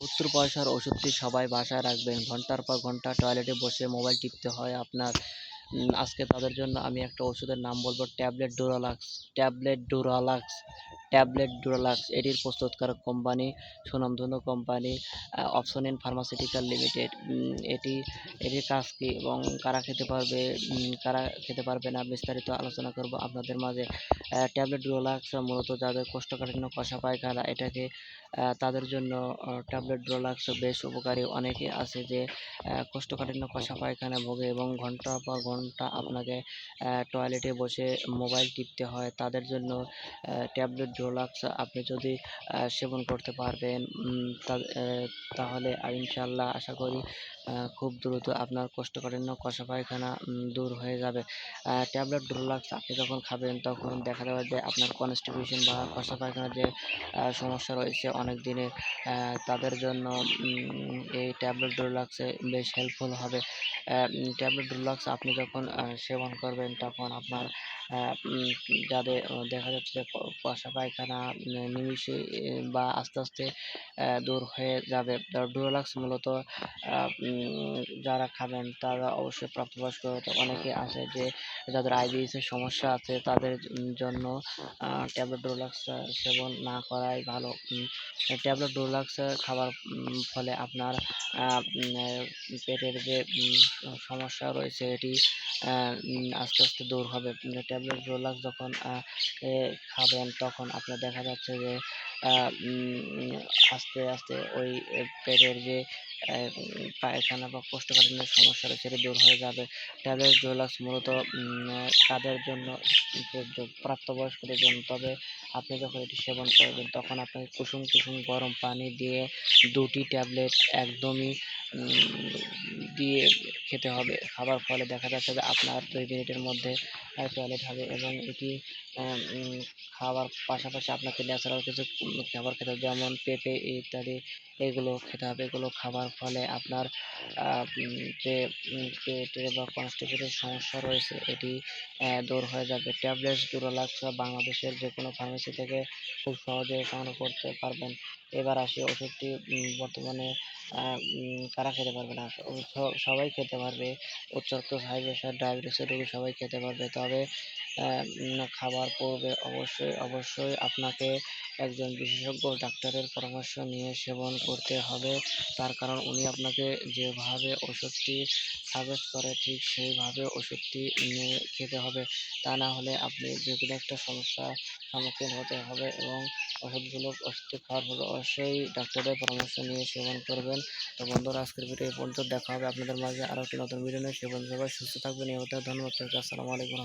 সত্তর পয়সার ওষুধটি সবাই বাসায় রাখবেন। ঘণ্টার পর ঘণ্টা টয়লেটে বসে মোবাইল টিপতে হয় আপনার। আজকে তাদের জন্য আমি একটা ওষুধের নাম বলব tablet Doralax. Tablet Doralax tablet Doralax, এটির প্রস্তুতকারক কোম্পানি সুনামধন্য company option in pharmaceutical limited. এটি, এটির কাজ কী এবং কারা খেতে পারবে কারা খেতে পারবে না বিস্তারিত আলোচনা করব আপনাদের মাঝে। ট্যাবলেট ডোরালাক্স মূলত যাদের কোষ্ঠকাঠিন্য, কষা পায়খানা, এটাকে তাদের জন্য ট্যাবলেট ডোরালাক্স বেশ উপকারী। অনেকে আছে যে কোষ্ঠকাঠিন্য, কষা পায়খানা ভোগে এবং ঘণ্টা পর ঘণ্টা আপনাকে টয়লেটে বসে মোবাইল টিপতে হয়। তাদের জন্য ট্যাবলেট ডোলাক্স আপনি যদি সেবন করতে পারবেন তাহলে ইনশাল্লাহ আশা করি খুব দ্রুত আপনার কোষ্ঠকাঠিন্য কষা পায়খানা দূর হয়ে যাবে। ট্যাবলেট ডোলাক্স আপনি যখন খাবেন তখন দেখা যাবে যে আপনার কনস্টিটিউশন বা কষা পায়খানার যে সমস্যা রয়েছে অনেক দিনের তাদের জন্য এই ট্যাবলেট ডোলাক্সে বেশ হেল্পফুল হবে। ট্যাবলেট ডোলাক্স আপনি যখন আহ, সেবন করবেন তখন আপনার যাদের দেখা যাচ্ছে যে কষা পায়খানা নিমিষে বা আস্তে আস্তে দূর হয়ে যাবে। ডোলাক্স মূলত যারা খাবেন, তারা অবশ্যই প্রাপ্তবয়স্ক অনেকে আছে যে, যাদের আইবিএস এর সমস্যা আছে, তাদের জন্য ট্যাবলেট ডোলাক্স সেবন না করাই ভালো। ট্যাবলেট ডোলাক্স খাবার ফলে আপনার পেটের যে সমস্যা রয়েছে, এটি আস্তে আস্তে দূর হবে। ট্যাবলেট ডোলাক্স যখন খাবেন তখন আপনার দেখা যাচ্ছে যে আস্তে আস্তে ওই পেটের যে পায়খানা বা কোষ্ঠকাঠিন্যের সমস্যা সেটি দূর হয়ে যাবে। ট্যাবলেট ডোলাক্স মূলত তাদের জন্য প্রাপ্তবয়স্কদের জন্য। তবে আপনি যখন এটি সেবন করবেন তখন আপনাকে কুসুম কুসুম গরম পানি দিয়ে দুটি ট্যাবলেট একদমই দিয়ে খেতে হবে। খাবার ফলে দেখা যাচ্ছে যে আপনার দুই মিনিটের মধ্যে টয়লেট হবে এবং এটি খাওয়ার পাশাপাশি আপনাকে ন্যাচারাল কিছু খাবার খেতে হবে। যেমন পেঁপে ইত্যাদি, এগুলো খেতে হবে। এগুলো খাবার ফলে আপনার যে পেটের বা কনস্টিপেটের সমস্যা রয়েছে, এটি দূর হয়ে যাবে। ট্যাবলেটস ডুরালাক্স বাংলাদেশের যে কোনো ফার্মেসি থেকে খুব সহজে সংগ্রহ করতে পারবেন। এবার আসি ওষুধটি বর্তমানে কারা খেতে পারবে না? সবাই খেতে পারবে। উচ্চ রক্তচাপ হাই প্রেশার ডায়াবেটিসের রোগী সবাই খেতে পারবে। তবে খাবার পূর্বে অবশ্যই অবশ্যই আপনাকে একজন বিশেষজ্ঞ ডাক্তারের পরামর্শ নিয়ে সেবন করতে হবে। তার কারণ উনি আপনাকে যেভাবে ওষুধটি সাজেস্ট করে, ঠিক সেইভাবে ওষুধটি নিয়ে খেতে হবে। তা না হলে আপনি যে কোনো একটা সমস্যার সম্মুখীন হতে হবে এবং ওষুধগুলো ওষুধটি খাওয়ার পর অবশ্যই ডাক্তারের পরামর্শ নিয়ে সেবন করবেন। তো বন্ধুরা, আজকের ভিডিও এই পর্যন্ত। দেখা হবে আপনাদের মাঝে আরও একটি নতুন ভিডিও নিয়ে। সে পর্যন্ত সবাই সুস্থ থাকবেন এই ধন্যবাদ আসসালামু আলাইকুম